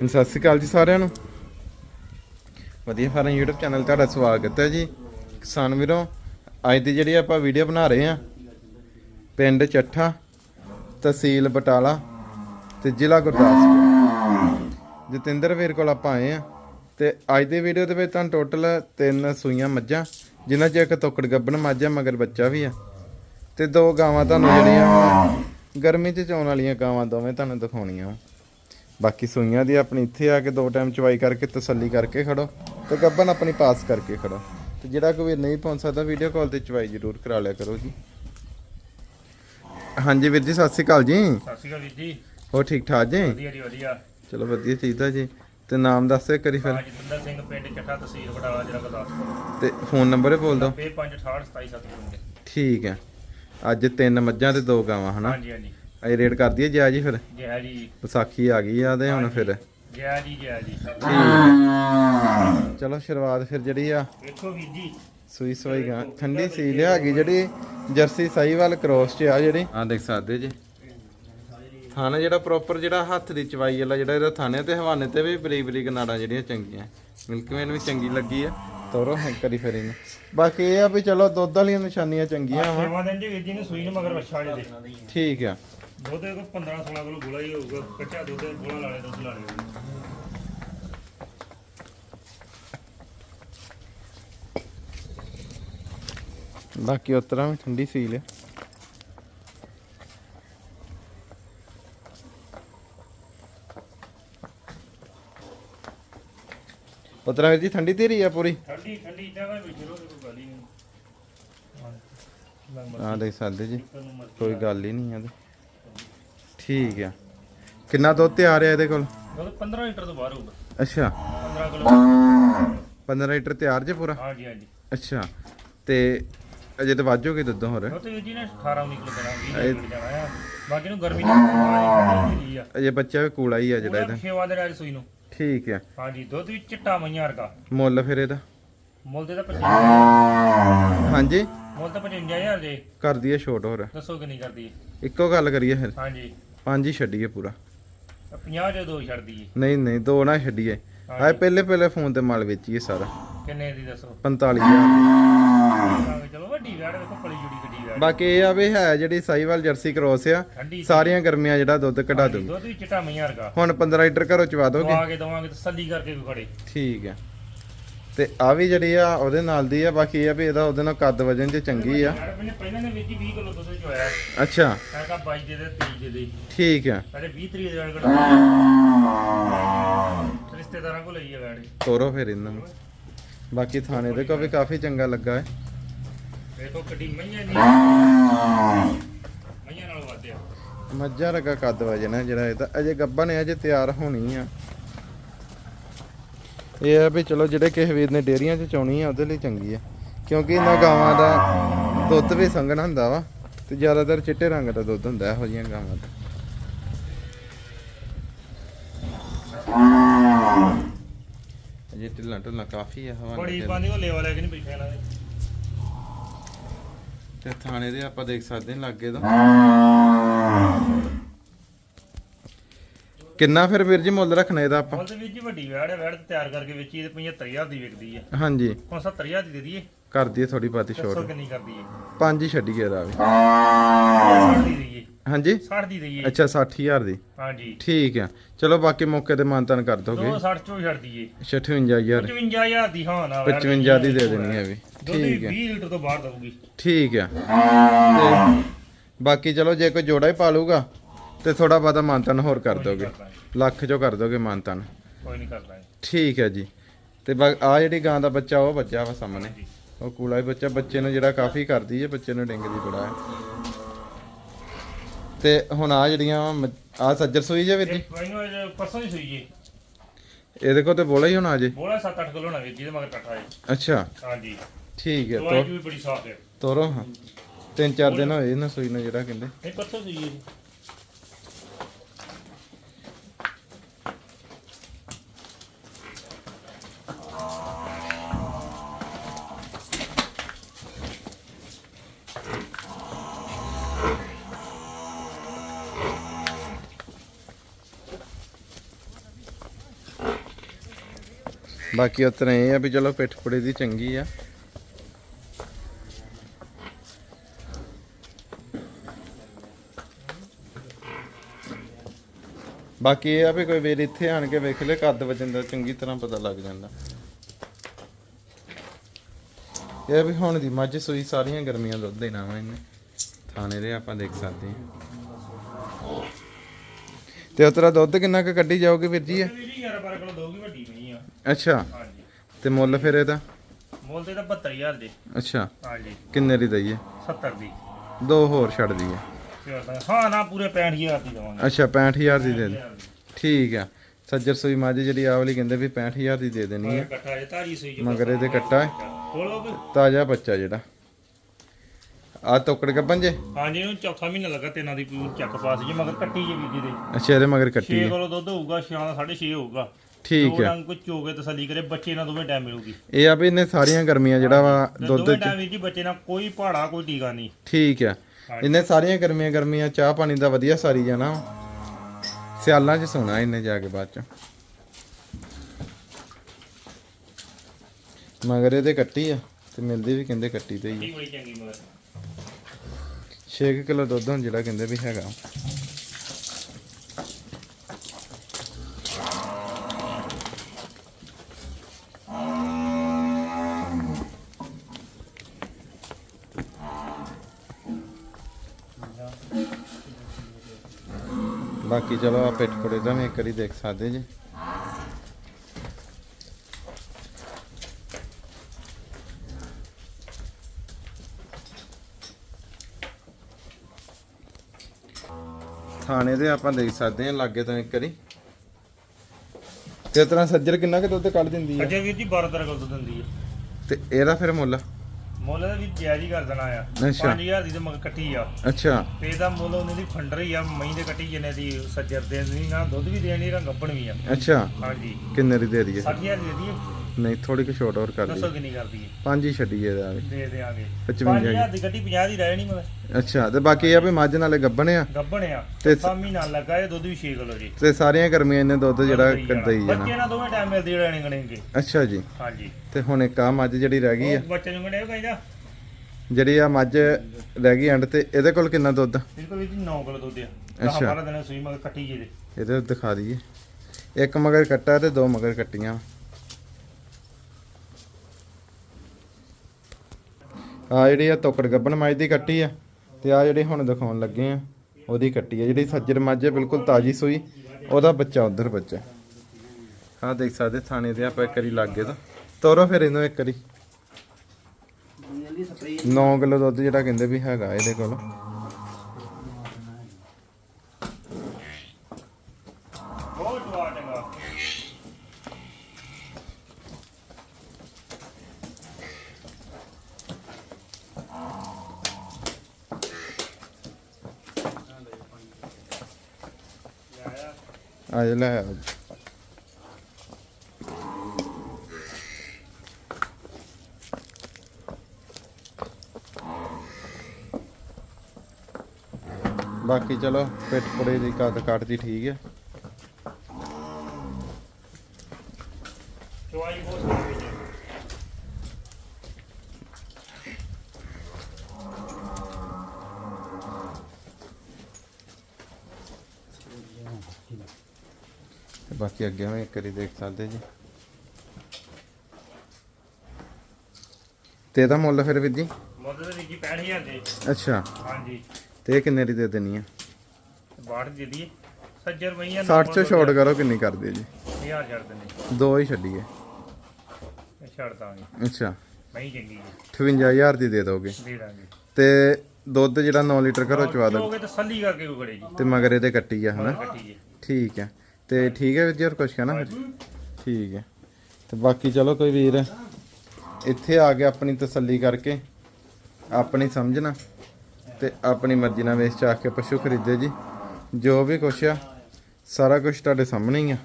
ਸਤਿ ਸ਼੍ਰੀ ਅਕਾਲ ਜੀ ਸਾਰਿਆਂ ਨੂੰ। ਵਧੀਆ ਫਾਰਮ YouTube ਚੈਨਲ ਤੁਹਾਡਾ ਸਵਾਗਤ ਹੈ ਜੀ। ਕਿਸਾਨ ਵੀਰੋ, ਅੱਜ ਦੀ ਜਿਹੜੀ ਆਪਾਂ ਵੀਡੀਓ ਬਣਾ ਰਹੇ ਆ ਪਿੰਡ ਚੱਠਾ, ਤਹਿਸੀਲ ਬਟਾਲਾ ਤੇ ਜ਼ਿਲ੍ਹਾ ਗੁਰਦਾਸਪੁਰ। ਜਤਿੰਦਰ ਵੀਰ ਕੋਲ ਆਪਾਂ ਆਏ ਆ ਤੇ ਅੱਜ ਦੀ ਵੀਡੀਓ ਦੇ ਵਿੱਚ ਤੁਹਾਨੂੰ ਟੋਟਲ ਤਿੰਨ ਸੂਈਆਂ ਮੱਝਾਂ, ਜਿਨ੍ਹਾਂ 'ਚ ਇੱਕ ਤੋਕੜ ਗੱਬਣ ਮੱਝ ਆ, ਮਗਰ ਬੱਚਾ ਵੀ ਆ। ਤੇ ਦੋ ਗਾਵਾਂ ਤੁਹਾਨੂੰ ਜਿਹੜੀਆਂ ਗਰਮੀ 'ਚ ਚੋਣ ਵਾਲੀਆਂ ਗਾਵਾਂ ਦੋਵੇਂ ਤੁਹਾਨੂੰ ਦਿਖਾਉਣੀਆਂ ਵਾ। ਬਾਕੀ ਸੂਈਆਂ ਦੀ ਆਪਣੀ ਇੱਥੇ ਆ ਕੇ ਦੋ ਟਾਈਮ ਚਵਾਈ ਕਰਕੇ ਤਸੱਲੀ ਕਰਕੇ ਖੜੋ ਤੇ ਗੱਬਨ ਆਪਣੀ ਪਾਸ ਕਰਕੇ ਖੜੋ। ਤੇ ਜਿਹੜਾ ਕੋਈ ਨਹੀਂ ਪਹੁੰਚ ਸਕਦਾ ਵੀਡੀਓ ਕਾਲ ਤੇ ਚਵਾਈ ਜ਼ਰੂਰ ਕਰਾ ਲਿਆ ਕਰੋ ਜੀ। ਹਾਂਜੀ ਵੀਰ ਜੀ ਸਤਿ ਸ਼੍ਰੀ ਅਕਾਲ ਜੀ। ਸਤਿ ਸ਼੍ਰੀ ਅਕਾਲ ਵੀਰ ਜੀ। ਹੋ ਠੀਕ ਠਾਕ ਜੀ? ਵਧੀਆ ਜੀ ਵਧੀਆ। ਚਲੋ ਵਧੀਆ ਚਾਹੀਦਾ ਜੀ। ਤੇ ਨਾਮ ਦੱਸਿਓ ਕਰੀ ਫਿਰ। ਹਾਂ ਜਤਿੰਦਰ ਸਿੰਘ ਪਿੰਡ ਚੱਠਾ ਤਹਿਸੀਲ ਬਟਾਲਾ ਜ਼ਿਲ੍ਹਾ ਗੁਰਦਾਸਪੁਰ। ਤੇ ਫੋਨ ਨੰਬਰ ਬੋਲ ਦਿਓ। 95682777 ਠੀਕ ਹੈ। ਅੱਜ ਤਿੰਨ ਮੱਝਾਂ ਤੇ ਦੋ ਗਾਵਾਂ ਹਨਾ? ਹਾਂਜੀ ਹਾਂਜੀ। ਅਜੇ ਰੇਟ ਕਰ ਦਈਏ ਜੈ ਜੀ ਫਿਰ। ਜੈ ਜੀ। ਵਿਸਾਖੀ ਆ ਗਈ ਆ ਤੇ ਹੁਣ ਫਿਰ। ਜੈ ਜੀ ਜੈ ਜੀ। ਚਲੋ ਸ਼ੁਰੂਆਤ ਫਿਰ ਜਿਹੜੀ ਆ। ਵੇਖੋ ਵੀਰ ਜੀ। ਸੂਈ ਸਵਾਈ ਗਾਂ। ਠੰਡੀ ਸੀ ਲਿਆ ਗਈ ਜਿਹੜੀ ਜਰਸੀ ਸਾਈਵਾਲ ਕ੍ਰੋਸ ਚ ਆ ਜਿਹੜੀ। ਆ ਦੇਖ ਸਕਦੇ ਜੀ। ਥਾਣਾ ਜਿਹੜਾ ਪ੍ਰੋਪਰ ਜਿਹੜਾ ਹੱਥ ਦੀ ਚਵਾਈ ਵਾਲਾ ਜਿਹੜਾ ਇਹਦਾ ਥਾਣੇ ਤੇ ਹਵਾਨੇ ਤੇ ਵੀ ਬਰੀਕ ਬਰੀਕ ਨਾੜਾਂ ਜਿਹੜੀਆਂ ਚੰਗੀਆਂ। ਮਿਲਕਮੈਨ ਵੀ ਚੰਗੀ ਲੱਗੀ ਆ। ਤੋਰੋ ਹੈ ਕਰੀ ਫਿਰ ਇਹਨੂੰ। ਬਾਕੀ ਇਹ ਆ ਵੀ ਚਲੋ ਦੁੱਧ ਵਾਲੀਆਂ ਨਿਸ਼ਾਨੀਆਂ ਚੰਗੀਆਂ ਵਾ। ਸੇਵਾ ਦਿਨ ਜੀ ਵੀਰ ਜੀ ਨੇ ਸੂਈ ਨੂੰ ਮਗਰ ਵੱਛਾ ਜੇ ਦੇ। ਠੀਕ ਆ। ਦੁੱਧ ਕੋ 15 16 ਕਿਲੋ ਗੋਲਾ ਹੀ ਹੋਊਗਾ ਕੱਚਾ ਦੁੱਧ ਗੋਲਾ ਲਾਲੇ ਦੁੱਧ ਲਾਲੇ ਬਾਕੀ ਉਤਰਾ ਵੀ ਠੰਡੀ ਸੀ ਲਿਆ ਉਤਰਾ ਜੀ ਠੰਡੀ ਤੇਰੀ ਆ ਪੂਰੀ? ਠੰਡੀ ਠੰਡੀ ਜਗ੍ਹਾ ਵਿੱਚ ਰੋ ਕੋਈ ਗੱਲ ਹੀ ਨਹੀਂ। ਆ ਦੇਖ ਸਕਦੇ ਜੀ ਕੋਈ ਗੱਲ ਹੀ ਨਹੀਂ ਆ ਤੇ। ਠੀਕ ਆ। ਕਿੰਨਾ ਦੁੱਧ ਤਿਆਰ ਆ ਇਹਦੇ ਕੋਲ? ਦੁੱਧ 15 ਲੀਟਰ ਤੋਂ ਬਾਹਰ ਹੋਊਗਾ। ਅੱਛਾ। 15 ਕਿਲੋ 15 ਲੀਟਰ ਤਿਆਰ ਜੇ ਪੂਰਾ? ਹਾਂਜੀ ਹਾਂਜੀ। ਅੱਛਾ। ਤੇ ਅਜੇ ਤਾਂ ਵਾਜੋਗੇ ਦੁੱਧੋਂ ਹੋਰ? ਉਹ ਤੇ ਵੀਰ ਜੀ ਨੇ 18 19 ਕਿਲੋ ਦੇਣਾ 20 ਕਿਲੋ ਜਾਣਾ ਆ। ਬਾਕੀ ਨੂੰ ਗਰਮੀ ਦੀ ਆ ਅਜੇ ਬੱਚਾ ਵੀ ਕੂਲਾ ਹੀ ਆ ਜਿਹੜਾ ਇਹਦਾ। ਖੇਵਾ ਦੇ ਰਾਜ ਸੂਈ ਨੂੰ। ਠੀਕ ਆ। ਹਾਂਜੀ ਦੁੱਧ ਵੀ ਚਿੱਟਾ ਮਈਆਂ ਵਰਗਾ। ਮੁੱਲ ਫਿਰ ਇਹਦਾ? ਮੁੱਲ ਤੇ ਤਾਂ 55 ਹਾਂਜੀ। ਮੁੱਲ ਤਾਂ 55000 ਜੇ ਕਰ ਦਈਏ ਛੋਟ ਹੋਰ। ਦੱਸੋ ਕਿੰਨੀ ਕਰਦੀ ਹੈ। ਇੱਕੋ ਗੱਲ ਕਰੀਏ ਫਿਰ। ਹਾਂਜੀ। ਪੰਜ ਹੀ ਛੱਡੀਏ ਪੂਰਾ। 50 ਜੇ ਦੋ ਛੱਡ ਦਈਏ ਨਹੀਂ ਨਹੀਂ ਦੋ ਨਾ ਛੱਡੀਏ। ਆਏ ਪਹਿਲੇ ਪਹਿਲੇ ਫੋਨ ਤੇ ਮਾਲ ਵੇਚੀਏ ਸਾਰਾ। ਕਿੰਨੇ ਦੀ ਦੱਸੋ? 45000 ਆਹ ਚਲੋ ਵੱਡੀ ਵੈੜ ਵੇਖੋ ਪਲੀ ਜੁੜੀ ਗੱਡੀ ਵੈੜ। ਬਾਕੀ ਇਹ ਆ ਵੀ ਹੈ ਜਿਹੜੀ ਸਾਈਵਾਲ ਜਰਸੀ ਕ੍ਰੋਸ ਆ ਸਾਰੀਆਂ ਗਰਮੀਆਂ ਜਿਹੜਾ ਦੁੱਧ ਕਢਾ ਦੂਗੀ ਦੁੱਧ ਵੀ ਚਿੱਟਾ ਮਈਆਂ ਵਰਗਾ। ਹੁਣ 15 ਲੀਟਰ ਘਰੋਂ ਚਵਾ ਦੋਗੇ? ਦਵਾ ਕੇ ਦਵਾਂਗੇ ਤਸੱਲੀ ਕਰਕੇ ਕੋਈ ਖੜੇ। ਠੀਕ ਹੈ। ਤੇ ਆ ਵੀ ਜਿਹੜੀ ਆ ਉਹਦੇ ਨਾਲ ਦੀ ਆ ਬਾਕੀ ਇਹ ਆ ਵੀ ਇਹਦਾ ਉਹਦੇ ਨਾਲ ਕੱਦ ਵਜਨ ਚ ਚੰਗੀ ਆ। ਵੈੜ ਪਹਿਲੇ ਪਹਿਲਾਂ ਨੇ ਵਿੱਚ 20 ਕਿਲੋ ਦੁੱਧ ਚੋਇਆ ਅੱਛਾ। ਮੈਂ ਕਾ 22 ਦੇ ਦੇ 23 ਦੇ ਦੇ। ਠੀਕ ਆ। ਪਹਿਲੇ 20 ਤਰੀਕ ਦੇ ਵੈੜ ਕਢਾ ਰਿਸ਼ਤੇਦਾਰਾਂ ਕੋਲ ਲਈ ਹੈ ਵੈੜ। ਤੋਰੋ ਫਿਰ ਇਹਨਾਂ ਨੂੰ। ਬਾਕੀ ਥਾਣੇ ਦੇ ਕੋ ਵੀ ਕਾਫੀ ਚੰਗਾ ਲੱਗਾ ਹੈ। ਵੇਖੋ ਗੱਡੀ ਮਈਆਂ ਨਹੀਂ ਮਈਆਂ ਨਾਲ ਵਾਦਿਆ ਮੱਝਾਂ ਰਗਾ ਕੱਦ ਵਜਨ ਹੈ ਜਿਹੜਾ ਇਹਦਾ ਅਜੇ ਗੱਬਾ ਨੇ ਅਜੇ ਤਿਆਰ ਹੋਣੀ ਆ। ਇਹ ਆ ਵੀ ਚਲੋ ਜਿਹੜੇ ਕਿਸੇ ਵੀਰ ਨੇ ਡੇਰੀਆਂ 'ਚ ਚਾਉਣੀ ਆ ਉਹਦੇ ਲਈ ਚੰਗੀ ਆ। ਕਿਉਂਕਿ ਇਹਨਾਂ ਗਾਵਾਂ ਦਾ ਦੁੱਧ ਵੀ ਸੰਘਣਾ ਹੁੰਦਾ ਵਾ ਤੇ ਜ਼ਿਆਦਾਤਰ ਚਿੱਟੇ ਰੰਗ ਦਾ ਦੁੱਧ ਹੁੰਦਾ ਇਹੋ ਜਿਹੀਆਂ ਗਾਵਾਂ ਦਾ। ਅਜੇ ਢਿੱਲਾਂ ਢੁੱਲਾਂ ਕਾਫੀ ਆ ਹਵਾ ਬੜੀ ਪਾਣੀ ਉਹ ਲੈਵਲ ਹੈ ਕਿ ਨਹੀਂ ਬੈਠਾ ਇਹਨਾਂ ਦੇ। ਤੇ ਥਾਣੇ ਦੇ ਆਪਾਂ ਦੇਖ ਸਕਦੇ ਹਾਂ ਲਾਗੇ ਤੋਂ। ਕਿੰਨਾ ਫਿਰ ਵੀਰ ਜੀ ਮੁੱਲ ਰੱਖਣਾ ਇਹਦਾ ਆਪਾਂ? ਮੁੱਲ ਵੀਰ ਜੀ ਵੱਡੀ ਵੈੜ ਹੈ ਵੈੜ ਤੇ ਤਿਆਰ ਕਰਕੇ ਵੇਚੀ ਤੇ 75000 ਦੀ ਵਿਕਦੀ ਹੈ ਹਾਂਜੀ। ਹੁਣ 70000 ਦੀ ਦੇ ਦਈਏ। ਕਰ ਦਈਏ ਥੋੜੀ ਬਾਤੀ ਦੱਸੋ ਛੋਟ ਕਿੰਨੀ ਕਰਦੀ ਹੈ ਪੰਜ ਹੀ ਛੱਡੀਏ ਇਹਦਾ ਵੀ। 60 ਦੀ ਦਈਏ। ਹਾਂਜੀ? 60 ਦੀ ਦਈਏ। ਅੱਛਾ 60000 ਦੀ। ਹਾਂਜੀ। ਠੀਕ ਆ। ਚਲੋ ਬਾਕੀ ਮੌਕੇ ਤੇ ਮਾਨਤਨ ਕਰ ਦੋਗੇ। 260 ਚੋਂ ਛੱਡ ਦਈਏ। 56000 55000 ਦੀ ਹਾਂ ਨਾ ਵੈੜ 55 ਦੀ ਦੇ ਦੇਣੀ ਹੈ ਵੀ। ਦੁੱਧ ਵੀ ਠੀਕ ਹੈ 20 ਲੀਟਰ ਤੋਂ ਬਾਹਰ ਦਊਗੀ। ਠੀਕ ਆ। ਤੇ ਬਾਕੀ ਚਲੋ ਜੇ ਕੋਈ ਜੋੜਾ ਹੀ ਪਾਲੂਗਾ ਤੇ ਥੋੜਾ ਬਹੁਤਾ ਮਾਨਤਨ ਹੋਰ ਕਰ ਦੋਗੇ। ਲੱਖ ਚੋਂ ਕਰ ਦੋਗੇ ਮਾਨਤਨ। ਕੋਈ ਨਹੀਂ ਕਰਦਾ ਠੀਕ ਹੈ ਜੀ। ਤੇ ਆ ਜਿਹੜੀ ਗਾਂ ਦਾ ਬੱਚਾ ਉਹ ਬੱਚਾ ਵਾ ਸਾਹਮਣੇ। ਉਹ ਕੂਲਾ ਹੀ ਬੱਚਾ ਬੱਚੇ ਨੂੰ ਜਿਹੜਾ ਕਾਫੀ ਕਰਦੀ ਹੈ ਬੱਚੇ ਨੂੰ ਡਿੰਗਦੀ ਬੜਾ ਹੈ। ਤੇ ਹੁਣ ਆ ਜਿਹੜੀਆਂ ਆ ਸੱਜਰ ਸੂਈ ਜੇ ਵੀਰ ਜੀ? ਪਰਸੋਂ ਦੀ ਸੂਈ ਜੀ। ਇਹਦੇ ਕੋਲ ਤੇ ਬੋਲਾ ਹੀ ਹੋਣਾ ਅਜੇ? ਬੋਲਾ 7-8 ਕਿਲੋ ਨਾ ਵੀਰ ਜੀ ਦੇ ਮਗਰ ਇਕੱਠਾ ਹੈ। ਅੱਛਾ। ਹਾਂਜੀ। ਠੀਕ ਹੈ ਦਵਾਈ ਤੋ ਵੀ ਬੜੀ ਸਾਫ਼ ਹੈ। ਤੋਰੋ ਹਾਂ। ਤਿੰਨ ਚਾਰ ਦਿਨ ਹੋਏ ਨਾ ਸੂਈ ਨੂੰ ਜਿਹੜਾ ਕਹਿੰਦੇ। ਇਹ ਪਰਸੋਂ ਸੂਈ ਜੀ। ਬਾਕੀ ਉਤਰ ਇਹ ਆ ਵੀ ਚਲੋ ਪਿੱਠ ਦੀ ਚੰਗੀ ਆ। ਬਾਕੀ ਇਹ ਆ ਵੀ ਕੋਈ ਵੀਰ ਇੱਥੇ ਆਣ ਕੇ ਵੇਖ ਲੈ, ਕੱਦ ਵਜਨ ਦਾ ਚੰਗੀ ਤਰ੍ਹਾਂ ਪਤਾ ਲੱਗ ਜਾਂਦਾ। ਇਹ ਵੀ ਹੁਣ ਦੀ ਮੱਝ ਸੂਈ ਸਾਰੀਆਂ ਗਰਮੀਆਂ ਦੁੱਧ ਦੇਣਾ ਵਾ ਇਹਨੇ। ਥਾਣੇ ਦੇ ਆਪਾਂ ਦੇਖ ਸਕਦੇ ਹਾਂ। ਤੇ ਉਤਰਾ ਦੁੱਧ ਕਿੰਨਾ ਕੁ ਕੱਢੀ ਜਾਓਗੇ ਵੀਰ ਜੀ ਇਹ? ਇਹ ਵੀ 11 12 ਕਿਲੋ ਦੋਗੀ ਵੱਡੀ ਨਹੀਂ ਆ। ਅੱਛਾ। ਹਾਂਜੀ। ਤੇ ਮੁੱਲ ਫਿਰ ਇਹਦਾ? ਮੁੱਲ ਤੇ ਤਾਂ 72000 ਦੇ। ਅੱਛਾ। ਹਾਂਜੀ। ਕਿੰਨੇ ਦੀ ਦਈਏ? 70 ਦੀ। ਦੋ ਹੋਰ ਛੱਡ ਦਈਏ। ਹਾਂ ਨਾ ਪੂਰੇ 65000 ਦੀ ਦਵਾਂਗੇ। ਅੱਛਾ 65000 ਦੀ ਦੇ ਦੇ। ਠੀਕ ਆ। ਸੱਜਰ ਸੂਈ ਮੱਝ ਜਿਹੜੀ ਆਹ ਵਾਲੀ ਕਹਿੰਦੇ ਵੀ 65000 ਦੀ ਦੇ ਦੇਣੀ ਹੈ ਇਕੱਠਾ ਜੇ ਤਾਰੀ ਸੂਈ ਜੋ ਮਗਰ ਇਹਦੇ ਕੱਟਾ। ਹੈ ਖੋਲੋ ਵੀ ਤਾਜ਼ਾ ਬੱਚਾ ਜਿਹੜਾ। ਆ ਤੋਕੜ ਗੱਬਨ ਜੇ ਹਾਂਜੀ ਇਹਨੂੰ ਚੌਥਾ ਮਹੀਨਾ ਲੱਗਾ ਤੇ ਇਹਨਾਂ ਦੀ ਪੂਰੀ ਚੱਕ ਪਾਸ ਜੀ ਮਗਰ ਕੱਟੀ ਜੀ ਵੀਰ ਜੀ ਦੇ। ਅੱਛਾ ਇਹਦੇ ਮਗਰ ਕੱਟੀ 6 ਹੈ ਕਿਲੋ ਦੁੱਧ ਹੋਊਗਾ 6 ਦਾ 6.5 ਹੋਊਗਾ। ਠੀਕ ਹੈ ਡੰਗ ਕੋ ਚੋਗੇ ਤਸੱਲੀ ਕਰੇ ਬੱਚੇ ਨਾਲ ਦੋਵੇਂ ਟਾਈਮ ਮਿਲੂਗੀ। ਇਹ ਆ ਵੀ ਇਹਨੇ ਸਾਰੀਆਂ ਗਰਮੀਆਂ ਜਿਹੜਾ ਵਾ ਤੇ ਦੁੱਧ ਦੋਵੇਂ ਚ ਟਾਈਮ ਵੀਰ ਜੀ ਬੱਚੇ ਨਾਲ ਕੋਈ ਪਹਾੜਾ ਕੋਈ ਟੀਕਾ ਨਹੀਂ। ਠੀਕ ਆ। ਇਹਨੇ ਸਾਰੀਆਂ ਗਰਮੀਆਂ ਗਰਮੀਆਂ ਚਾਹ ਪਾਣੀ ਦਾ ਵਧੀਆ ਸਾਰੀ ਜਾਣਾ ਸਿਆਲਾਂ 'ਚ ਸੋਣਾ ਇਹਨੇ ਜਾ ਕੇ ਬਾਅਦ 'ਚ। ਮਗਰ ਇਹਦੇ ਕੱਟੀ ਆ ਤੇ ਮਿਲਦੀ ਵੀ ਕਹਿੰਦੇ ਕੱਟੀ ਤੇ ਹੀ ਇਹ ਬੜੀ ਚੰਗੀ ਮਗਰ। 6 ਕਿਲੋ ਦੁੱਧ ਹੁਣ ਜਿਹੜਾ ਕਹਿੰਦੇ ਵੀ ਹੈਗਾ। ਬਾਕੀ ਚਲੋ ਆ ਪਿੱਠ ਪੁੜੇ ਦਾ ਵੀ ਇੱਕ ਵਾਰੀ ਦੇਖ ਸਕਦੇ ਜੀ। ਥਾਣੇ ਦੇ ਆਪਾਂ ਦੇਖ ਸਕਦੇ ਹਾਂ ਲਾਗੇ ਤੋਂ ਇੱਕ ਵਾਰੀ। ਤੇ ਤਰ੍ਹਾਂ ਸੱਜਰ ਕਿੰਨਾ ਕੁ ਦੁੱਧ ਕੱਢ ਦਿੰਦੀ ਹੈ ਅੱਛਾ ਵੀਰ ਜੀ 12 ਤਰ੍ਹਾਂ ਦੁੱਧ ਦਿੰਦੀ ਹੈ ਤੇ ਇਹਦਾ ਫਿਰ ਮੁੱਲ? ਮੁੱਲ ਦਾ ਵੀ ਜਾਇਜ਼ ਹੀ ਕਰ ਦੇਣਾ ਆ। ਅੱਛਾ। 5000 ਦੀ ਤੇ ਮਗਰ ਕੱਟੀ ਆ। ਅੱਛਾ। ਤੇ ਇਹਦਾ ਮੁੱਲ ਉਹਨੇ ਦੀ ਫੰਡਰ ਹੀ ਆ ਮਹੀਂ ਦੇ ਕੱਟੀ ਜਿੰਨੇ ਦੀ ਸੱਜਰ ਦੇ ਨਹੀਂ ਨਾ ਦੁੱਧ ਵੀ ਦੇਣੀ ਨਾ ਗੱਬਣ ਵੀ ਆ। ਅੱਛਾ। ਹਾਂਜੀ। ਕਿੰਨੇ ਦੀ ਦੇ ਦਈਏ? 60000 ਦੀ ਦੇ ਦਈਏ। ਨਹੀਂ ਥੋੜੀ ਕੁ ਛੋਟ ਹੋਰ ਕਰ ਦੱਸੋ ਕਿੰਨੀ ਕਰਦੀ ਹੈ? ਪੰਜ ਹੀ ਛੱਡੀਏ ਇਹਦਾ ਵੀ। ਦੇ ਦੇਾਂਗੇ 55 5000 ਦੀ ਗੱਡੀ 50 ਦੀ ਰਹਿ ਨਹੀਂ ਮਗਰ ਅੱਛਾ ਤੇ ਬਾਕੀ ਇਹ ਆ ਵੀ ਮੱਝ ਨਾਲੇ ਗੱਬਣ ਆ। ਗੱਬਣ ਆ। ਤੇ ਤੇ ਮਹੀਨਾ ਲੱਗਾ ਇਹ ਦੁੱਧ ਵੀ 6 ਕਿਲੋ ਜੀ। ਤੇ ਸਾਰੀਆਂ ਗਰਮੀਆਂ ਇਹਨੇ ਦੁੱਧ ਜਿਹੜਾ ਕੱਢਦਾ ਹੀ ਜਾਣਾ ਬੱਚੇ ਨਾਲ ਦੋਵੇਂ ਟਾਈਮ ਮਿਲਦੀ ਰਹਿਣੇ ਗਣੇਗੇ। ਅੱਛਾ ਜੀ। ਹਾਂਜੀ। ਤੇ ਹੁਣ ਇੱਕ ਆ ਮੱਝ ਜਿਹੜੀ ਰਹਿ ਗਈ ਆ। ਉਹ ਬੱਚੇ ਨੂੰ ਗਣੇ ਕਹਿੰਦਾ ਜਿਹੜੀ ਆ ਮੱਝ ਰਹਿ ਗਈ ਐਂਡ ਤੇ ਇਹਦੇ ਕੋਲ ਕਿੰਨਾ ਦੁੱਧ? ਬਿਲਕੁਲ ਵੀ 9 ਕਿਲੋ ਦੁੱਧ ਆ। ਅੱਛਾ। 10 12 ਦਿਨ ਸੂਈ ਮਗਰ ਕੱਟੀ ਜੀ ਦੇ ਇਹਦੇ ਦਿਖਾ ਦਈਏ। ਇੱਕ ਮਗਰ ਕੱਟਾ ਤੇ ਦੋ ਮਗਰ ਕੱਟੀਆਂ। ਆ ਜਿਹੜੀ ਆ ਤੋਕੜ ਗੱਬਣ ਮੱਝ ਦੀ ਕੱਟੀ ਆ, ਤੇ ਆ ਜਿਹੜੀ ਹੁਣ ਦਿਖਾਉਣ ਲੱਗੇ ਆ, ਉਹਦੀ ਕੱਟੀ ਆ, ਜਿਹੜੀ ਸੱਜਰ ਮੱਝ ਹੈ ਬਿਲਕੁਲ ਤਾਜੀ ਸੂਈ, ਉਹਦਾ ਬੱਚਾ ਉਧਰ ਬੱਚਾ। ਆ ਦੇਖ ਸਕਦੇ ਥਾਣੇ 'ਤੇ ਆਪਾਂ ਇੱਕ ਵਾਰੀ ਲੱਗੇ ਤਾਂ। ਤੋਰੋ ਫਿਰ ਇਹਨੂੰ ਇੱਕ ਵਾਰੀ। 9 ਕਿਲੋ ਦੁੱਧ ਜਿਹੜਾ ਕਹਿੰਦੇ ਵੀ ਹੈਗਾ ਇਹਦੇ ਕੋਲ। ਬਹੁਤ ਜਵਾ ਆ ਲੈ ਬਾਕੀ ਚਲੋ ਪਿੱਠ ਪੁੜੇ ਦੀ ਕੱਦ ਕੱਟਦੀ ਠੀਕ ਹੈ ਚਵਾਈ ਬਹੁਤ ਸੋਹਣੀ ਹੈ ਤੇ ਬਾਕੀ ਅੱਗੇ ਵੀ ਇੱਕ ਵਾਰੀ ਦੇਖ ਸਕਦੇ ਜੀ। ਤੇ ਇਹਦਾ ਮੁੱਲ ਫਿਰ ਵੀਰ ਜੀ? ਮੁੱਲ ਦੇ ਵਿੱਚ 65000 ਦੇ। ਅੱਛਾ। ਹਾਂਜੀ। ਤੇ ਇਹ ਕਿੰਨੇ ਦੀ ਦੇ ਦੇਣੀ ਹੈ ਬਾੜ ਦੇ ਦਈਏ। ਸੱਜਰ ਮਈਆਂ 60 ਚੋਂ ਛੋਟ ਕਰੋ ਕਿੰਨੀ ਕਰਦੇ ਜੀ। 1000 ਛੱਡ ਦਿੰਦੇ। ਦੋ ਹੀ ਛੱਡੀਏ। ਛੱਡ ਦਾਂਗੇ। ਅੱਛਾ। ਮਈ ਚੰਗੀ ਹੈ 58000 ਦੀ ਦੇ ਦੋਗੇ। ਦੇ ਦਾਂਗੇ। ਤੇ ਦੁੱਧ ਜਿਹੜਾ 9 ਲੀਟਰ ਘਰੋਂ ਚਵਾ ਦੋ ਹੋਗੇ ਤਾਂ ਸੱਲੀ ਕਰਕੇ ਉਗੜੇ ਜੀ। ਤੇ ਮਗਰ ਇਹਦੇ ਕੱਟੀ ਆ ਹਨਾ? ਠੀਕ ਹੈ ਤੇ ਠੀਕ ਹੈ ਵੀਰ ਜੀ, ਹੋਰ ਕੁਝ ਕਹਿਣਾ? ਫਿਰ ਠੀਕ ਹੈ। ਤੇ ਬਾਕੀ ਚਲੋ ਕੋਈ ਵੀਰ, ਇੱਥੇ ਆ ਕੇ ਆਪਣੀ ਤਸੱਲੀ ਕਰਕੇ, ਆਪਣੀ ਸਮਝਣਾ ਤੇ ਆਪਣੀ ਮਰਜ਼ੀ ਨਾਲ ਵੇਚ ਚਾਹ ਕੇ ਪਸ਼ੂ ਖਰੀਦੇ ਜੀ। ਜੋ ਵੀ ਕੁਛ ਆ, ਸਾਰਾ ਕੁਝ ਤੁਹਾਡੇ ਸਾਹਮਣੇ ਹੀ ਆ।